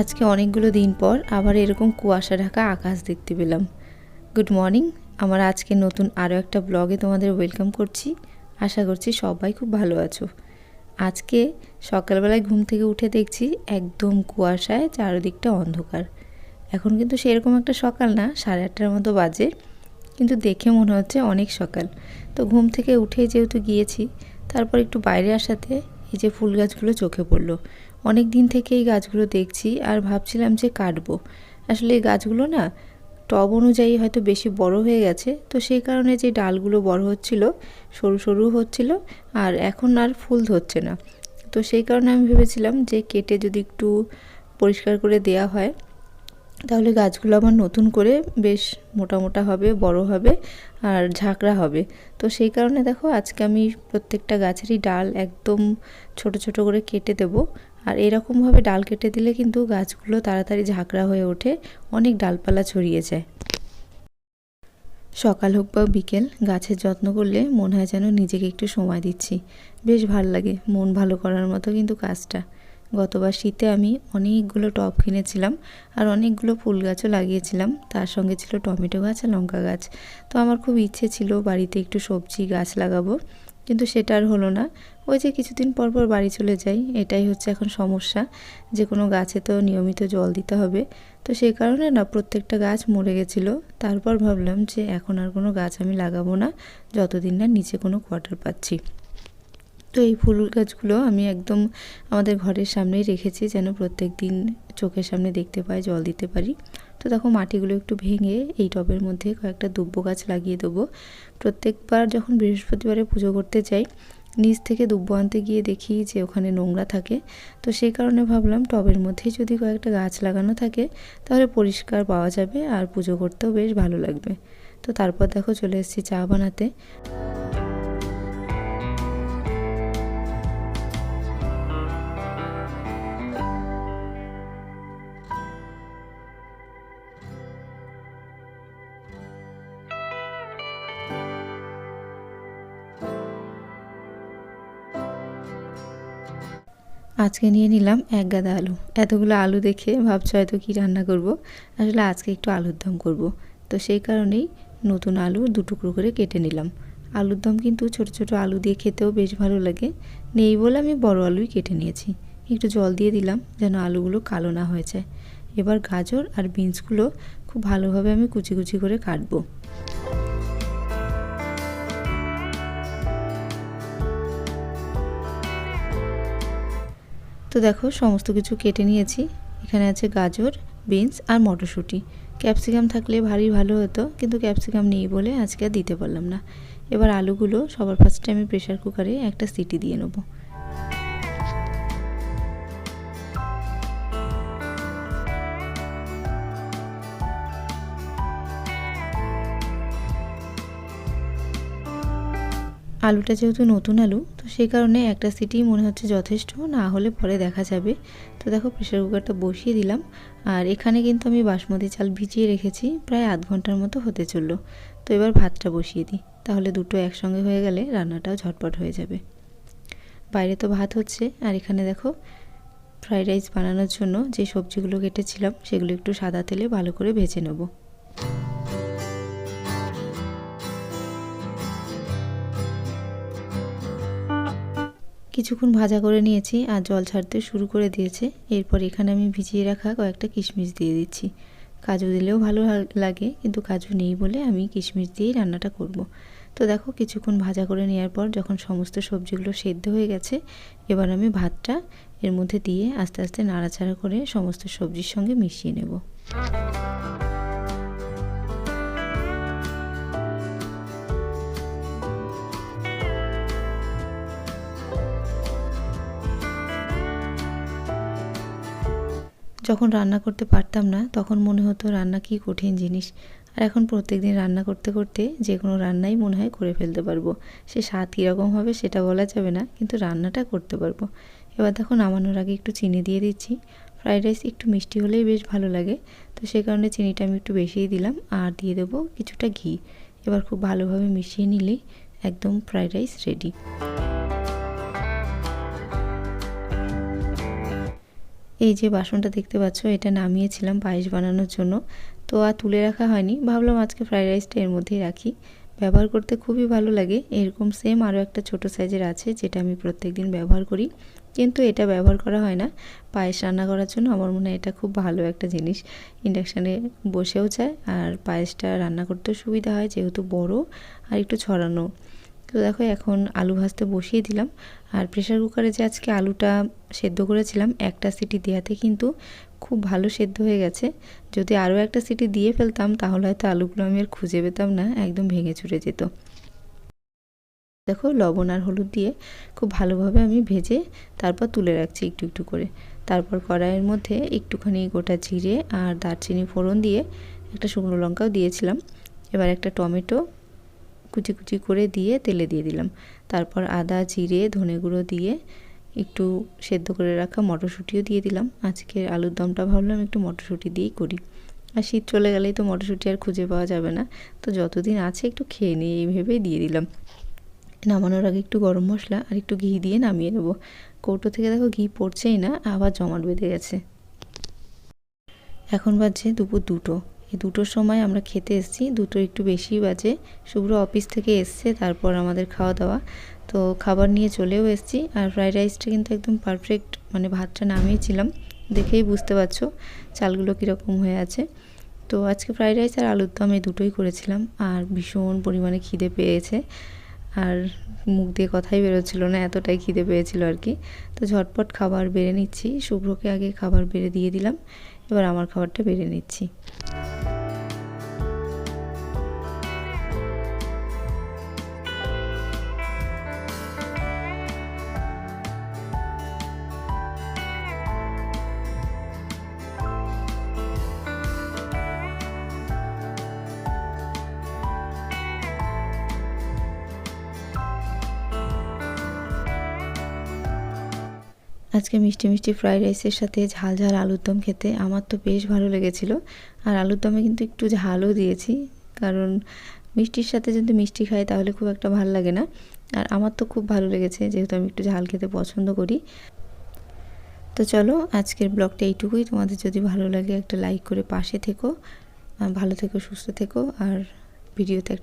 আজকে অনেকগুলো দিন পর আবার এরকম কুয়াশা ঢাকা আকাশ দেখতে পেলাম। গুড মর্নিং আমার আজকে নতুন আরও একটা ব্লগে তোমাদের ওয়েলকাম করছি। আশা করছি সবাই খুব ভালো আছো। আজকে সকালবেলায় ঘুম থেকে উঠে দেখছি একদম কুয়াশায় চারিদিকটা অন্ধকার। এখন কিন্তু সেরকম একটা সকাল না, সাড়ে আটটার মতো বাজে। কিন্তু দেখে মনে হচ্ছে অনেক সকাল। তো ঘুম থেকে উঠে যেহেতু গিয়েছি, তারপর একটু বাইরে আসাতে এই যে ফুল গাছগুলো চোখে পড়ল। অনেক দিন থেকে এই গাছগুলো দেখছি আর ভাবছিলাম যে কাটবো। আসলে এই গাছগুলো না টব অনুযায়ী হয়তো বেশি বড় হয়ে গেছে, তো সেই কারণে যে ডালগুলো বড় হচ্ছিল, সরু সরু হচ্ছিল আর এখন আর ফুল ধরছে না। তো সেই কারণে আমি ভেবেছিলাম যে কেটে যদি একটু পরিষ্কার করে দেয়া হয়, তাহলে গাছগুলো আমার নতুন করে বেশ মোটা মোটা হবে, বড় হবে আর ঝাঁকড়া হবে। তো সেই কারণে দেখো আজকে আমি প্রত্যেকটা গাছেরই ডাল একদম ছোট ছোট করে কেটে দেবো আর এরকমভাবে ডাল কেটে দিলে কিন্তু গাছগুলো তাড়াতাড়ি ঝাঁকড়া হয়ে ওঠে, অনেক ডালপালা ছড়িয়ে যায়। সকাল হোক বা বিকেল, গাছের যত্ন করলে মনে হয় যেন নিজেকে একটু সময় দিচ্ছি। বেশ ভালো লাগে, মন ভালো করার মতো কিন্তু কাজটা। গতবার শীতে আমি অনেকগুলো টব কিনেছিলাম আর অনেকগুলো ফুল গাছও লাগিয়েছিলাম। তার সঙ্গে ছিল টমেটো গাছ আর লঙ্কা গাছ। তো আমার খুব ইচ্ছে ছিল বাড়িতে একটু সবজি গাছ লাগাবো। কিন্তু সেটা আর হলো না। ওই যে কিছুদিন পর পর বাড়ি চলে যাই, এটাই হচ্ছে এখন সমস্যা। যে কোনো গাছে তো নিয়মিত জল দিতে হবে। তো সেই কারণে না প্রত্যেকটা গাছ মরে গেছিল। তারপর ভাবলাম যে এখন আর কোনো গাছ আমি লাগাবো না। যতদিন না নিচে কোনো কোয়ার্টার পাচ্ছি। তো এই ফুল গাছগুলো আমি একদম আমাদের ঘরের সামনেই রেখেছি, যেন প্রত্যেক দিন চোখের সামনে দেখতে পাই, জল দিতে পারি। তো দেখো মাটিগুলো একটু ভেঙে এই টবের মধ্যে কয়েকটা দুব্বো গাছ লাগিয়ে দেবো। প্রত্যেকবার যখন বৃহস্পতিবারে পুজো করতে যাই, নিচ থেকে দুব্বো আনতে গিয়ে দেখি যে ওখানে নোংরা থাকে। তো সেই কারণে ভাবলাম টবের মধ্যেই যদি কয়েকটা গাছ লাগানো থাকে, তাহলে পরিষ্কার পাওয়া যাবে আর পুজো করতেও বেশ ভালো লাগবে। তো তারপর দেখো চলে এসেছি চা বানাতে। আজকে নিয়ে নিলাম এক গাদা আলু। এতগুলো আলু দেখে ভাবছ হয়তো কী রান্না করব? আসলে আজকে একটু আলুর দম করব। তো সেই কারণেই নতুন আলু দু টুকরো করে কেটে নিলাম। আলুর দম কিন্তু ছোট ছোট আলু দিয়ে খেতেও বেশ ভালো লাগে। নেই বলে আমি বড় আলুই কেটে নিয়েছি। একটু জল দিয়ে দিলাম যেন আলুগুলো কালো না হয়ে যায়। এবার গাজর আর বিনসগুলো খুব ভালোভাবে আমি কুচি কুচি করে কাটবো। তো দেখো, সমস্ত কিছু কেটে নিয়েছি। এখানে আছে গাজর, বিনস আর মটরশুঁটি। ক্যাপসিকাম থাকলে ভারী ভালো হতো, কিন্তু ক্যাপসিকাম নেই বলে আজকে আর দিতে পারলাম না। এবার আলুগুলো সবার ফার্স্টে আমি প্রেশার কুকারে একটা সিটি দিয়ে নেব। আলুটা যেহেতু নতুন আলু, তো সেই কারণে একটা সিটি মনে হচ্ছে যথেষ্ট, না হলে পরে দেখা যাবে। তো দেখো প্রেশার কুকারটা বসিয়ে দিলাম, আর এখানে কিন্তু আমি বাসমতি চাল ভিজিয়ে রেখেছি, প্রায় আধ ঘণ্টার মতো হতে চলল। তো এবার ভাতটা বসিয়ে দিই, তাহলে দুটো একসঙ্গে হয়ে গেলে রান্নাটাও ঝটপট হয়ে যাবে। বাইরে তো ভাত হচ্ছে, আর এখানে দেখো ফ্রাইড রাইস বানানোর জন্য যে সবজিগুলো কেটেছিলাম, সেগুলো একটু সাদা তেলে ভালো করে ভেজে নেব। কিছুক্ষণ ভাজা করে নিয়েছি আর জল ছাড়তে শুরু করে দিয়েছে। এরপর এখানে আমি ভিজিয়ে রাখা কয়েকটা কিশমিশ দিয়ে দিচ্ছি। কাজু দিলেও ভালো লাগে, কিন্তু কাজু নেই বলে আমি কিশমিশ দিয়েই রান্নাটা করব। তো দেখো, কিছুক্ষণ ভাজা করে নেওয়ার পর যখন সমস্ত সবজিগুলো সেদ্ধ হয়ে গেছে, এবার আমি ভাতটা এর মধ্যে দিয়ে আস্তে আস্তে নাড়াচাড়া করে সমস্ত সবজির সঙ্গে মিশিয়ে নেব। যখন রান্না করতে পারতাম না, তখন মনে হতো রান্না কি কঠিন জিনিস। আর এখন প্রত্যেক দিন রান্না করতে করতে যে কোনো রান্নাই মনে হয় করে ফেলতে পারব। সে স্বাদ কীরকম হবে সেটা বলা যাবে না, কিন্তু রান্নাটা করতে পারব। এবার দেখো নামানোর আগে একটু চিনি দিয়ে দিচ্ছি। ফ্রাইড রাইস একটু মিষ্টি হলেই বেশ ভালো লাগে। তো সেই কারণে চিনিটা আমি একটু বেশিই দিলাম আর দিয়ে দেবো কিছুটা ঘি। এবার খুব ভালোভাবে মিশিয়ে নিলেই একদম ফ্রাইড রাইস রেডি। এই যে বাসনটা দেখতে পাচ্ছ, এটা নামিয়েছিলাম পায়েস বানানোর জন্য। তো আর তুলে রাখা হয়নি, ভাবলাম আজকে ফ্রাইড রাইসটা এর মধ্যেই রাখি। ব্যবহার করতে খুবই ভালো লাগে, এরকম সেম আরও একটা ছোট সাইজের আছে যেটা আমি প্রত্যেক দিন ব্যবহার করি। কিন্তু এটা ব্যবহার করা হয় না, পায়েস রান্না করার জন্য আমার মনে হয় এটা খুব ভালো একটা জিনিস। ইন্ডাকশানে বসেও যায়, আর পায়েসটা রান্না করতেও সুবিধা হয় যেহেতু বড় আর একটু ছড়ানো। তো দেখো, এখন আলু ভাজতে বসিয়ে দিলাম। আর প্রেশার কুকারে যে আজকে আলুটা সেদ্ধ করেছিলাম, একটা সিটি দেওয়াতে কিন্তু খুব ভালো সেদ্ধ হয়ে গেছে। যদি আরও একটা সিটি দিয়ে ফেলতাম, তাহলে হয়তো আলুগুলো আমি আর খুঁজে পেতাম না, একদম ভেঙে চুরে যেত। দেখো, লবণ আর হলুদ দিয়ে খুব ভালোভাবে আমি ভেজে তারপর তুলে রাখছি একটু একটু করে। তারপর কড়াইয়ের মধ্যে একটুখানি গোটা জিরে আর দারচিনি ফোড়ন দিয়ে একটা শুকনো লঙ্কাও দিয়েছিলাম। এবার একটা টমেটো কুচি কুচি করে দিয়ে তেলে দিয়ে দিলাম। তারপর আদা, জিরে, ধনে গুঁড়ো দিয়ে একটু সেদ্ধ করে রাখা মটরশুঁটিও দিয়ে দিলাম। আজকের আলুর দমটা ভাবলাম একটু মটরশুঁটি দিয়েই করি। আর শীত চলে গেলেই তো মটরশুঁটি আর খুঁজে পাওয়া যাবে না। তো যতদিন আছে একটু খেয়ে নিই এই ভেবেই দিয়ে দিলাম। নামানোর আগে একটু গরম মশলা আর একটু ঘি দিয়ে নামিয়ে নেব। কৌটো থেকে দেখো ঘি পড়ছেই না, আবার জমাট বেঁধে গেছে। এখন বাজছে দুপুর দুটো। দুটোর সময় আমরা খেতে এসেছি। দুটো একটু বেশি বাজে। শুভ্র অফিস থেকে এসছে, তারপর আমাদের খাওয়া দাওয়া। তো খাবার নিয়ে চলেও এসেছি। আর ফ্রাইড রাইসটা কিন্তু একদম পারফেক্ট মানে ভাতটা নামিয়েছিলাম। দেখেই বুঝতে পারছ চালগুলো কীরকম হয়ে আছে। তো আজকে ফ্রাইড রাইস আর আলুর দম এই দুটোই করেছিলাম। আর ভীষণ পরিমাণে খিদে পেয়েছে। আর মুখ দিয়ে কথাই বেরোচ্ছিল না, এতটাই খিদে পেয়েছিল আর কি। তো ঝটপট খাবার বেড়ে নিচ্ছি। শুভ্রকে আগে খাবার বেড়ে দিয়ে দিলাম। এবার আমার খাবারটা বেড়ে নিচ্ছি। আজকে মিষ্টি মিষ্টি ফ্রাইড রাইসের সাথে ঝাল ঝাল আলুর দম খেতে আমার তো বেশ ভালো লেগেছিল। আর আলুর দমে কিন্তু একটু ঝালও দিয়েছি। কারণ মিষ্টির সাথে যদি মিষ্টি খাই তাহলে খুব একটা ভালো লাগে না। আর আমার তো খুব ভালো লেগেছে যেহেতু আমি একটু ঝাল খেতে পছন্দ করি। তো চলো আজকের ব্লগটা এইটুকুই। তোমাদের যদি ভালো লাগে একটা লাইক করে পাশে থেকো ভালো থেকো, সুস্থ থেকো, আর ভিডিওতে একটা